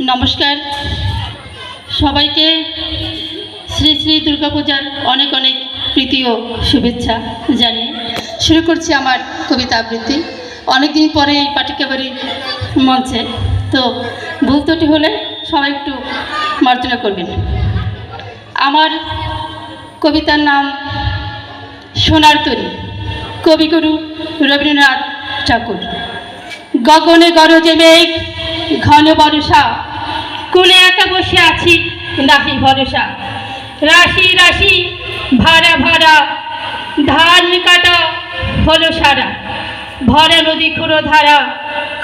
নমস্কার। সবাইকে শ্রী শ্রী দুর্গাপূজার অনেক অনেক প্রীতি ও শুভেচ্ছা জানিয়ে শুরু করছি আমার কবিতা আবৃত্তি। অনেকদিন পরে এই পাটিকাবাড়ি মঞ্চে। তো ভুল ত্রুটি হলে সবাই একটু মার্জনা করবেন। আমার কবিতার নাম সোনার তরী। কবিগুরু রবীন্দ্রনাথ ঠাকুর। গগনে গরজে মেঘ ঘন বর্ষা। কুলে একা বসে আছি? নাহি ভরসা। রাশি রাশি, ভাড়া ভাড়া। ধান কাটা হলো সারা। ভরা নদী খুঁড়ো ধারা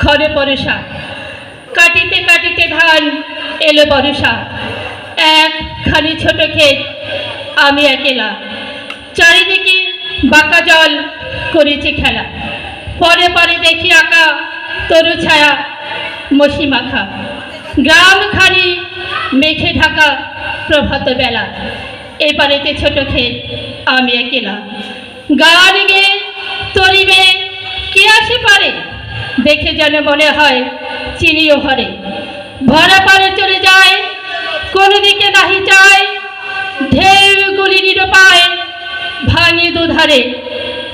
খরে পরশা কাটিতে কাটিতে ধান এলো বরষা। এক খালি ছোট ক্ষেত, আমি একেলা। চারিদিকে বাঁকা জল করেছে খেলা। পরে পরে দেখি আঁকা তরু ছায়া। মসি মাখা। গ্রাম খালি মেঘে ঢাকা প্রভাত বেলা। এপারেতে ছোট ক্ষেত, আমি একেলা। গান গে, তরিবে, কে আসে পারে? দেখে যেন মনে হয় চিনিও হরে। ভরা পারে চলে যায়, কোন দিকে নাহি চায় ঢেউগুলি নিরপায় ভাঙি দুধারে।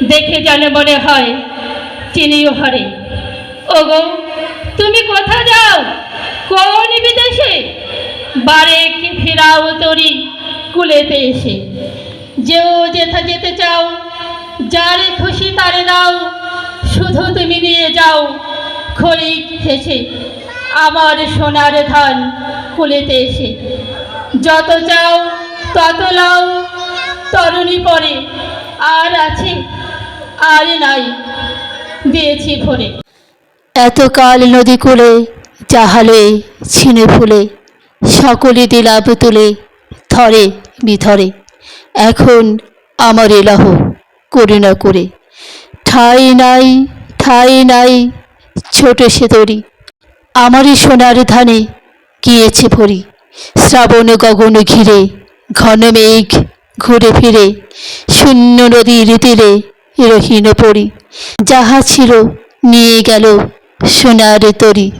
দেখে যেন মনে হয় চিনিও হরে। ওগো তুমি কোথা যাও কোন বিদেশে বারে ফেরাও তরি কুলেতে এসে। যেও যেথা যেতে চাও, যারে খুশি তারে দাও, শুধু তুমি নিয়ে যাও, খড়িক হেসে আমার সোনার ধান কুলেতে এসে। যত চাও, তত লাও, তরুণী পরে আর আছে, আর নাই, দিয়েছি ভরে। এতকাল নদী কূলে জাহালে ছিনে ফুলে সকলে দিলাপ তুলে, ধরে বিধরে। এখন আমার এলাহ করুণা করে ঠাই নাই ঠাই নাই, ছোট সে তরি আমারই সোনার ধানে গিয়েছে ভরি। শ্রাবণ গগন ঘিরে, ঘন মেঘ ঘুরে ফিরে। শূন্য নদীর তীরে রহীন পড়ি। যাহা ছিল নিয়ে গেল সোনার তরি।